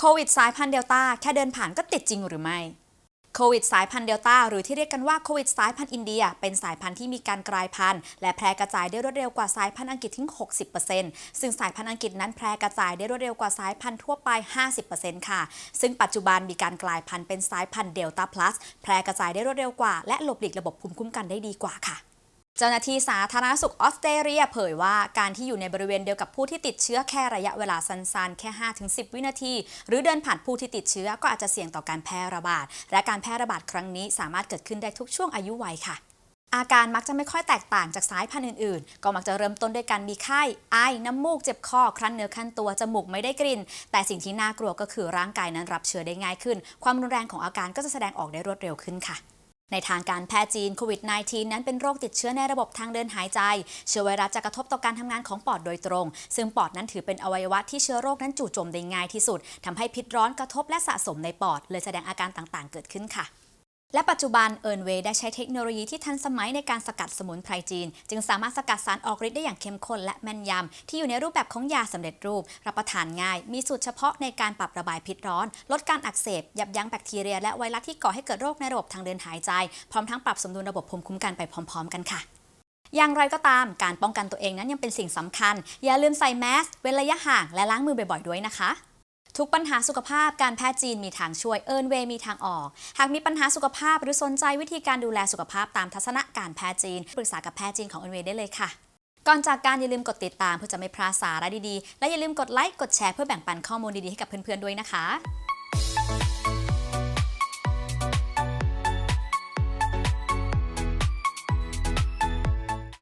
โควิดสายพันธุ์เดลต้าแค่เดินผ่านก็ติดจริงหรือไม่โควิดสายพันธุ์เดลต้าหรือที่เรียกกันว่าโควิดสายพันธุ์อินเดีย เป็นสายพันธุ์ที่มีการกลายพันธุ์ และแพร่กระจายได้รวดเร็วกว่าสายพันธุ์อังกฤษถึง 60%ซึ่งสายพันธุ์อังกฤษนั้นแพร่กระจายได้รวดเร็วกว่าสายพันธุ์ทั่วไป 50%ค่ะ ซึ่งปัจจุบันมีการกลายพันธุ์เป็นสายพันธุ์เดลต้าพลัสแพร่กระจายได้รวดเร็วกว่า และหลบหลีกระบบภูมิคุ้มกันได้ดีกว่าค่ะ เจ้าหน้าที่สาธารณสุขออสเตรเลียเผยว่าการที่อยู่ในบริเวณเดียวกับผู้ที่ติดเชื้อแค่ระยะเวลาสั้นๆ แค่ 5-10 วินาที หรือเดินผ่านผู้ที่ติดเชื้อก็อาจจะเสี่ยงต่อการแพร่ระบาด และการแพร่ระบาดครั้งนี้สามารถเกิดขึ้นได้ทุกช่วงอายุวัยค่ะอาการมักจะไม่ค่อยแตกต่างจากสายพันธุ์อื่นๆ ก็มักจะเริ่มต้นด้วยการมีไข้ ไอ น้ำมูก เจ็บคอ ครั้นเนื้อครั้นตัว จมูกไม่ได้กลิ่น แต่สิ่งที่น่ากลัวก็คือร่างกายนั้นรับเชื้อได้ง่ายขึ้น ความรุนแรงของอาการก็จะแสดงออกได้รวดเร็วขึ้นค่ะ ในทางการแพทย์จีนโควิด -19 นั้นเป็นโรคติดเชื้อในระบบทางเดินหายใจ เชื้อไวรัสจะกระทบต่อการทำงานของปอดโดยตรง ซึ่งปอดนั้นถือเป็นอวัยวะที่เชื้อโรคนั้นจู่โจมได้ง่ายที่สุดทำให้พิษร้อนกระทบและสะสมในปอด เลยแสดงอาการต่างๆ เกิดขึ้นค่ะ และปัจจุบันเอิร์นเวย์ได้ใช้เทคโนโลยีที่ทันสมัยในการสกัดสมุนไพรจีน จึงสามารถสกัดสารออกฤทธิ์ได้อย่างเข้มข้นและแม่นยำ ที่อยู่ในรูปแบบของยาสำเร็จรูป รับประทานง่าย มีสูตรเฉพาะในการปรับระบายพิษร้อน ลดการอักเสบ ยับยั้งแบคทีเรีย และไวรัสที่ก่อให้เกิดโรคในระบบทางเดินหายใจ พร้อมทั้งปรับสมดุลระบบภูมิคุ้มกันไปพร้อม ๆ กันค่ะอย่างไรก็ตามการป้องกันตัวเองนั้นยังเป็นสิ่งสำคัญ อย่าลืมใส่แมสเว้นระยะห่างและล้างมือบ่อยๆ ด้วยนะคะ ทุกปัญหาสุขภาพการแพทย์จีนมีทางช่วยเอิร์นเวมีทางออก หากมีปัญหาสุขภาพหรือสนใจวิธีการดูแลสุขภาพตามทัศนะการแพทย์จีน ปรึกษากับแพทย์จีนของเอิร์นเวได้เลยค่ะก่อนจากการอย่าลืมกดติดตามเพื่อจะไม่พลาดสาระดีๆ และอย่าลืมกดไลค์กดแชร์เพื่อแบ่งปันข้อมูลดีๆให้กับเพื่อนๆด้วยนะคะ